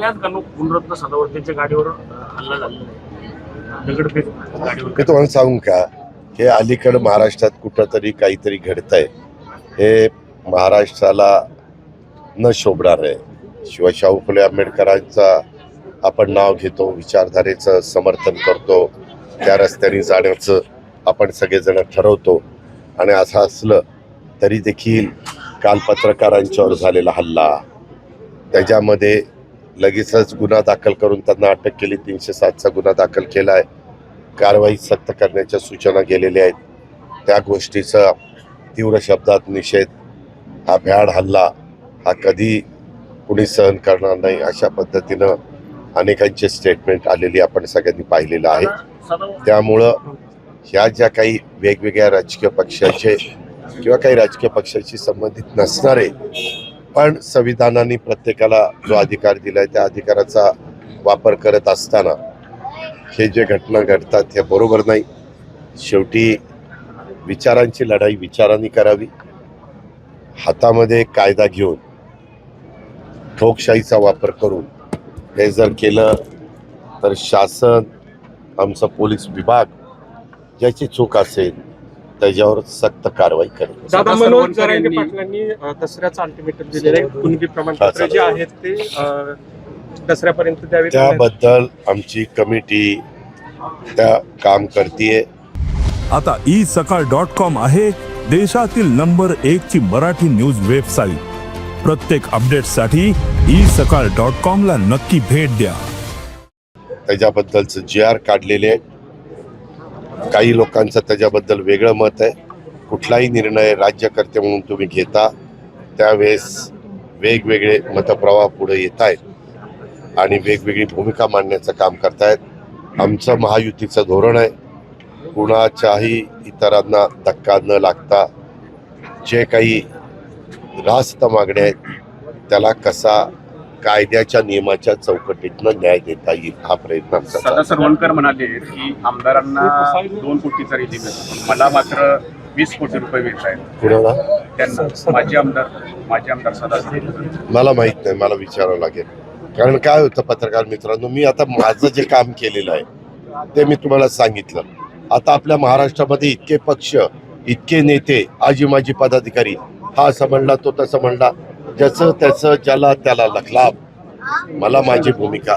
पहिल्याच गण गुणरत्न सदावर्तींच्या गाडीवर हल्ला झालेला आहे? दगडफेक गाडीवर. मी तुम्हाला सांगू का? हे अलीकडं महाराष्ट्रात कुठंतरी काहीतरी घडतंय. हे महाराष्ट्राला न शोभणार आहे. शिवाय शाहू फुले आंबेडकरांचा आपण नाव घेतो विचारधारेचं समर्थन करतो त्या रस्त्याने जाण्याचं आपण सगळेजण ठरवतो. आणि असं असलं तरी देखील काल पत्रकारांच्यावर झालेला हल्ला त्याच्यामध्ये लगेचच गुन्हा दाखल करून त्यांना अटक केली. तीनशे सातचा गुन्हा दाखल केला आहे. कारवाई सक्त करण्याच्या सूचना गेलेल्या आहेत. त्या गोष्टीचा तीव्र शब्दात निषेध. हा भ्याड हल्ला हा कधी कुणी सहन करणार नाही अशा पद्धतीनं अनेकांचे स्टेटमेंट आलेली आपण सगळ्यांनी पाहिलेलं आहे. त्यामुळं ह्या ज्या काही वेगवेगळ्या राजकीय पक्षाचे किंवा काही राजकीय पक्षाशी संबंधित नसणारे पण संविधानाने प्रत्येकाला जो अधिकार दिला आहे त्या अधिकाराचा वापर करत असताना हे जे घटना घडतात हे बरोबर नाही. शेवटी विचारांची लढाई विचारांनी करावी. हातामध्ये कायदा घेऊन ठोकशाहीचा वापर करून हे जर केलं तर शासन आमचा पोलीस विभाग ज्याची चूक असेल त्याच्यावर सक्त कारवाई करेल. दादा मनोज जरांगे पाटलांनी दसऱ्याचं अल्टिमेटम दिलेलं आहे. कुणबी प्रमाणपत्र. जे आहेत ते दसऱ्यापर्यंत द्यावे त्याबद्दल आमची कमिटी त्या काम करतीये. आता ई सकाळ डॉट कॉम आहे देशातील नंबर एक ची मराठी न्यूज वेबसाईट. प्रत्येक अपडेटसाठी ई सकाळ डॉट कॉम ला नक्की भेट द्या. त्याच्याबद्दलचं जी आर काढलेले आहे काही लोकांचं त्याच्याबद्दल वेगळं मत आहे. कुठलाही निर्णय राज्यकर्ते म्हणून तुम्ही घेता त्यावेळेस वेगवेगळे मतप्रवाह पुढे येत आहेत आणि वेगवेगळी भूमिका मांडण्याचं काम करतायत. आमचं महायुतीचं धोरण आहे. कुणाच्याही इतरांना धक्का न लागता जे काही रास्त मागण्या आहेत त्याला कसा कायद्याच्या नियमाच्या चौकटीतनं न्याय देता येईल हा प्रयत्न आमचा. सरवणकर म्हणाले की आमदारांना दोन कोटीचा रिलीफ मला मात्र वीस कोटी रुपये मिळत आहेत. कुणाला? त्यांना. माजी आमदार. माजी आमदार सदा मला माहीत नाही मला विचारावं लागेल. कारण काय होतं पत्रकार मित्रांनो मी आता माझं जे काम केलेलं आहे ते मी तुम्हाला सांगितलं. आता आपल्या महाराष्ट्रामध्ये इतके पक्ष इतके नेते आजी माजी पदाधिकारी हा असं म्हणला तो तसं म्हणला. ज्याचं त्याचं ज्याला त्याला लाभ मला माझी भूमिका.